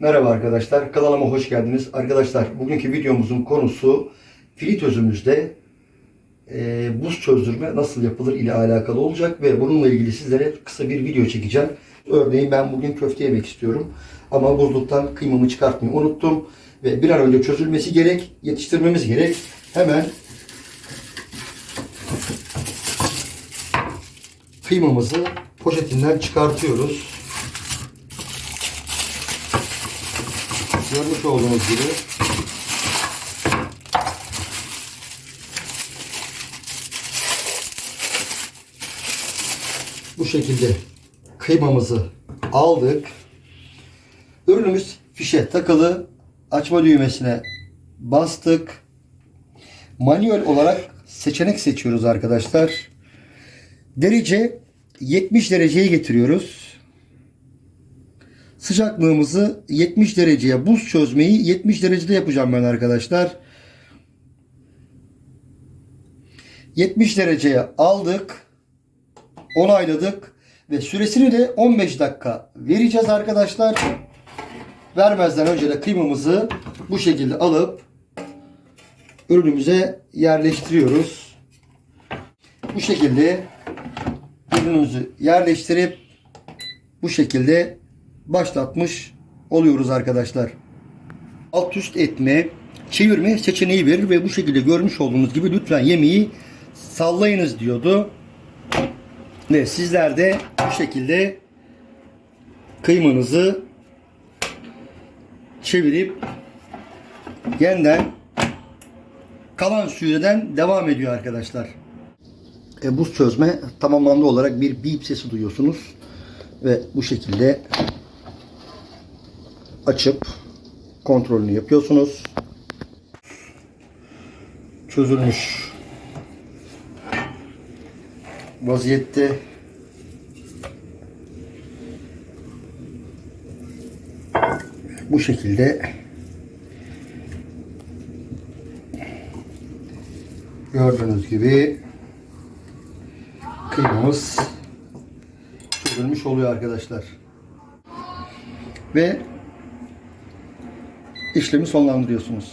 Merhaba arkadaşlar, kanalıma hoş geldiniz. Arkadaşlar, bugünkü videomuzun konusu fritözümüzde e, buz çözdürme nasıl yapılır ile alakalı olacak ve bununla ilgili sizlere kısa bir video çekeceğim. Örneğin ben bugün köfte yemek istiyorum ama buzluktan kıymamı çıkartmayı unuttum ve bir an önce çözülmesi gerek, yetiştirmemiz gerek. Hemen kıymamızı poşetinden çıkartıyoruz. Görmüş olduğunuz gibi bu şekilde kıymamızı aldık. Ürünümüz fişe takılı. Açma düğmesine bastık. Manuel olarak seçenek seçiyoruz arkadaşlar. Derece 70 dereceye getiriyoruz. Sıcaklığımızı 70 dereceye buz çözmeyi 70 derecede yapacağım ben arkadaşlar. 70 dereceye aldık. Onayladık. Ve süresini de 15 dakika vereceğiz arkadaşlar. Vermezden önce de kıymamızı bu şekilde alıp ürünümüze yerleştiriyoruz. Bu şekilde ürünümüzü yerleştirip bu şekilde başlatmış oluyoruz arkadaşlar. Alt üst etme, çevirme seçeneği verir ve bu şekilde görmüş olduğunuz gibi lütfen yemeği sallayınız diyordu. Ve sizler de bu şekilde kıymanızı çevirip yeniden kalan süreden devam ediyor arkadaşlar. E, buz çözme tamamlandı olarak bir bip sesi duyuyorsunuz. Ve bu şekilde açıp kontrolünü yapıyorsunuz. Çözülmüş vaziyette bu şekilde gördüğünüz gibi kıymamız çözülmüş oluyor arkadaşlar. Ve işlemi sonlandırıyorsunuz.